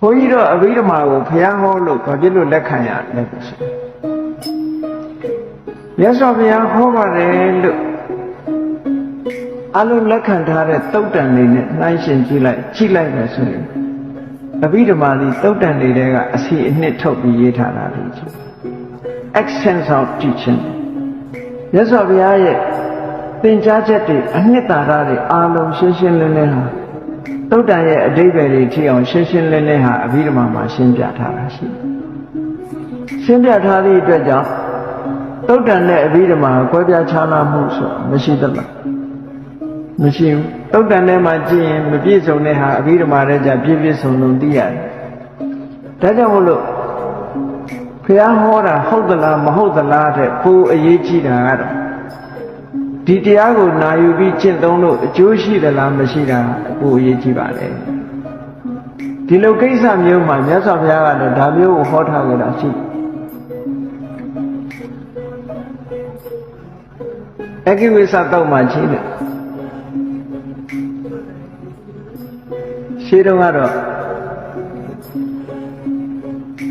ဘုန်းကြီးတို့အဘိဓမ္မာကိုဘုရားဟောလို့ဘာဖြစ်လို့လက်ခံရလဲဆိုမြတ်စွာဘုရားဟောပါတယ်လို့အလုံးလက်ခံထားတဲ့တုတ်တန်လေးနဲ့နှိုင်းရှင်ကြည့်လိုက်ကြည့်လိုက်မယ်ဆိုရင်အဘိဓမ္မာဒီတုတ်တန်လေးတွေကအစီအနှစ်ထုတ်ပြီးရေးထားတာလေ essence of teaching မြတ်စွာဘုရားရဲ့သင်ကြားချက်တွေအနှစ်သာရတွေအားလုံးရှင်းရှင်းလင်းလင်းဟာ သုတ်တန်ရဲ့အဓိပ္ပာယ်တွေထိအောင်ရှင်းရှင်းလင်းလင်းဟာအဘိဓမ္မာမှာရှင်းပြထားတာရှိတယ်။ရှင်းပြထားသည့်အတွက်ကြောင့်သုတ်တန်နဲ့အဘိဓမ္မာကိုကွဲပြားခြားနားမှုဆိုမရှိသလား။မရှိဘူး။သုတ်တန်ထဲမှာကြည့်ရင်မပြည့်စုံတဲ့ဟာအဘိဓမ္မာထဲကျပြည့်ပြည့်စုံစုံသိရတယ်။ဒါကြောင့်မို့လို့ဘုရားဟောတာဟုတ်သလားမဟုတ်သလားတဲ့ပိုအရေးကြီးတာကတော့ ဒီတရားကိုနာယူပြီးကျင့်သုံးလို့အကျိုးရှိသလားမရှိတာပိုအရေးကြီးပါလေဒီလိုကိစ္စမျိုးမှာမြတ်စွာဘုရားကတော့ဒါမျိုးကိုဟောထားကြတာရှိအကိဝိသတော့မှချင်းတယ်ရှင်းတော့ကတော့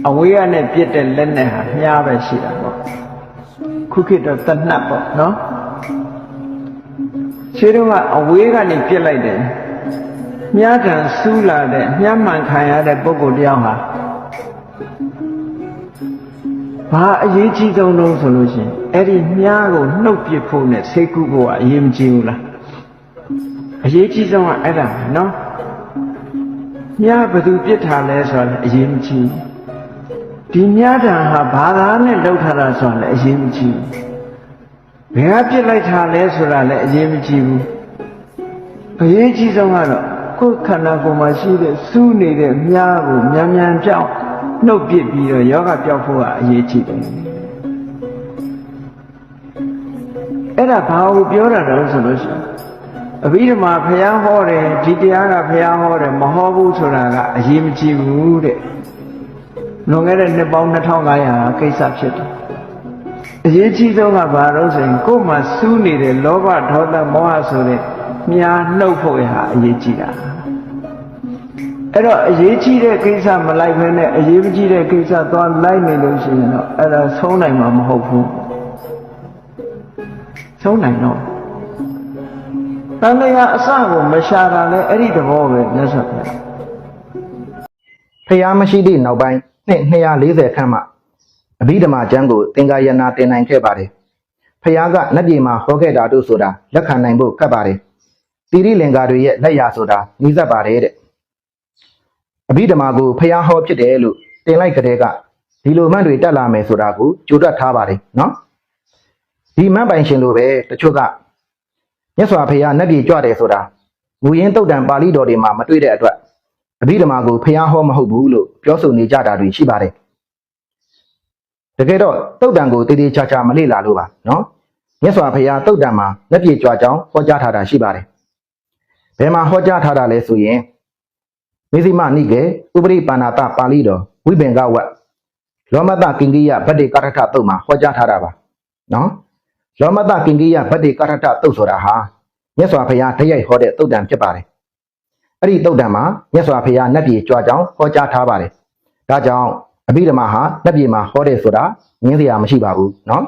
အဝေးရနဲ့ပြစ်တဲ့လက်နဲ့ဟာမြားပဲရှိတာပေါ့ခုခေတ်တော့တနတ်ပေါ့နော် ရှင်းတော့ကအဝေးကနေပြစ်လိုက်တယ်မြားတံစူးလာတဲ့မြားမှန်ခံရတဲ့ပုဂ္ဂိုလ်တယောက်ဟာဘာအရေးကြီးဆုံးလို့ဆိုလို့ရှိရင်အဲ့ဒီမြားကိုနှုတ်ပစ်ဖို့နဲ့စိတ်ကူးဖို့ကအရေးမကြီးဘူးလားအရေးကြီးဆုံးကအဲ့ဒါပဲနော်မြားဘယ်သူပြစ်ထားလဲဆိုတော့အရေးမကြီးဘူးဒီမြတ်တံဟာဘာသာနဲ့လှုပ်ထားတာဆိုတာလည်းအရေးမကြီးဘူး ဘယ်ကပြစ်လိုက်တာလဲဆိုတာလည်းအရေးမကြီးဘူးအရေးကြီးဆုံးကတော့ကိုယ်ခန္ဓာကိုယ်မှာရှိတဲ့စူးနေတဲ့မြားကိုမြန်မြန်ပြောင်းနှုတ်ပစ်ပြီးတော့ယောဂပြောက်ဖို့ကအရေးကြီးတယ်အဲ့ဒါဘာကိုပြောတာလဲဆိုလို့ရှိရင်အဘိဓမ္မာဘုရားဟောတယ်ဒီတရားကဘုရားဟောတယ်မဟောဘူးဆိုတာကအရေးမကြီးဘူးတဲ့လွန်ခဲ့တဲ့နှစ်ပေါင်း2500ကိစ္စဖြစ်တယ်။ အရေးကြီးဆုံးကဘာလို့ဆိုရင်ကိုယ်မှာစူးနေတဲ့လောဘဒေါသမောဟဆိုတဲ့မြားနှုတ်ဖို့ဟာအရေးကြီးတာ။အဲ့တော့အရေးကြီးတဲ့ကိစ္စမလိုက်ဘဲနဲ့အရေးမကြီးတဲ့ကိစ္စသွားလိုက်နေလို့ရှိရင်တော့အဲ့ဒါဆုံးနိုင်မှာမဟုတ်ဘူး။ဆုံးနိုင်တော့တန်တရားအစကိုမရှာတာလဲအဲ့ဒီသဘောပဲမြတ်စွာဘုရားဖျားမရှိသည့်နောက်ပိုင်းနှစ်240ခန့်မှ အဘိဓမ္မာကျမ်းကိုသင်္ကာယနာတင်နိုင်ခဲ့ပါတယ်။ဖျားကနတ်ပြည်မှာဟောခဲ့တာတို့ဆိုတာလက်ခံနိုင်ဖို့ခက်ပါတယ်။တိရိလင်္ကာတွေရဲ့လက်ရာဆိုတာနှီးစပ်ပါတယ်တဲ့အဘိဓမ္မာကိုဖျားဟောဖြစ်တယ်လို့တင်လိုက်ကြတဲ့ကဒီလိုမှန်တွေတက်လာမယ်ဆိုတာကိုကြိုတွက်ထားပါတယ်နော်။ဒီမှန်ပိုင်ရှင်လိုပဲတချို့ကမြတ်စွာဘုရားနတ်ပြည်ကြွတယ်ဆိုတာမူရင်းတုတ်တံပါဠိတော်တွေမှာမတွေ့တဲ့အတွက်အဘိဓမ္မာကိုဖျားဟောမဟုတ်ဘူးလို့ပြောဆိုနေကြတာတွေရှိပါတယ်။ တကယ်တော့တုတ်တံကိုတည်တည်ချာချာမလေ့လာလို့ပါနော်။မြတ်စွာဘုရားတုတ်တံမှာလက်ပြေကြွကြောင်းဟောကြားထားတာရှိပါတယ်။ဘယ်မှာဟောကြားထားတာလဲဆိုရင်မေဇိမနိကေဥပရိပါဏာတပါဠိတော်ဝိဘင်္ဂဝတ်လောမတကင်္ကိယဗတ္တိကာထထတုတ်မှာဟောကြားထားတာပါ။နော်။လောမတကင်္ကိယဗတ္တိကာထထတုတ်ဆိုတာဟာမြတ်စွာဘုရားတရိုက်ဟောတဲ့တုတ်တံဖြစ်ပါတယ်။အဲ့ဒီတုတ်တံမှာမြတ်စွာဘုရားနတ်ပြည်ကြွကြောင်းဟောကြားထားပါတယ်။ဒါကြောင့် အဘိဓမ္မာဟာနတ်ပြည်မှာဟောတယ်ဆိုတာငင်းစရာမရှိပါဘူးเนาะ